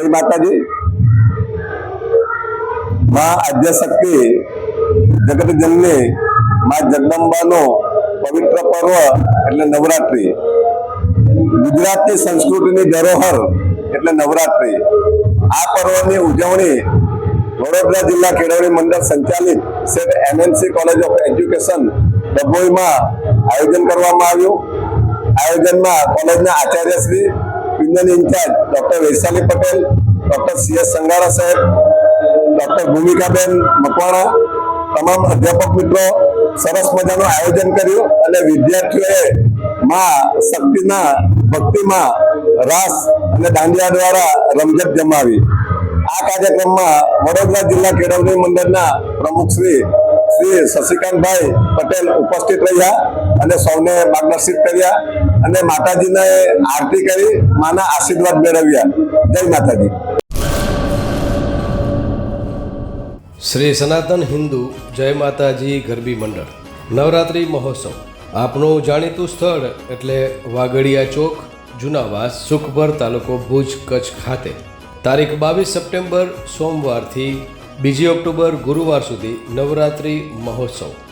માતાજી. માં આદ્યશક્તિ જગત જનની માં જગદંબાનો પવિત્ર પર્વ એટલે નવરાત્રિ. ગુજરાતની સંસ્કૃતિની ધરોહર એટલે નવરાત્રિ. આ પર્વની ઉજવણી વડોદરા જિલ્લા કેળવણી મંડળ સંચાલિત સેટ એમએનસી કોલેજ ઓફ એજ્યુકેશન ડભોઈમાં આયોજન કરવામાં આવ્યું. આયોજનમાં કોલેજના Acharya Shri union incharge doctor Vaishali Patel doctor C S Sangara સાહેબ ડોક્ટર ભૂમિકાબેન મકવાણા તમામ અધ્યાપક મિત્રો સરસ મજાનું આયોજન કર્યું અને વિદ્યાર્થીઓએ માં શક્તિના ભક્તિમાં રાસ અને દાંડિયા દ્વારા રમઝટ જમાવી. આ કાર્યક્રમમાં વડોદરા જિલ્લા કેળવણી મંડળના પ્રમુખ શ્રી શ્રી શશિકાંતભાઈ પટેલ ઉપસ્થિત રહ્યા અને સૌને માર્ગદર્શિત કર્યા. અને માતાજીને આરતી કરી, માના આશીર્વાદ મેળવ્યા. જય માતાજી. શ્રી સનાતન હિન્દુ, જય માતાજી ગરબી મંડળ. નવરાત્રિ મહોત્સવ. આપનું જાણીતું સ્થળ એટલે વાગડિયા ચોક, જુનાવાસ, સુખભર તાલુકો ભુજ, કચ્છ ખાતે. તારીખ બાવીસ સપ્ટેમ્બર, સોમવારથી બીજી ઓક્ટોબર ગુરુવાર સુધી નવરાત્રિ મહોત્સવ.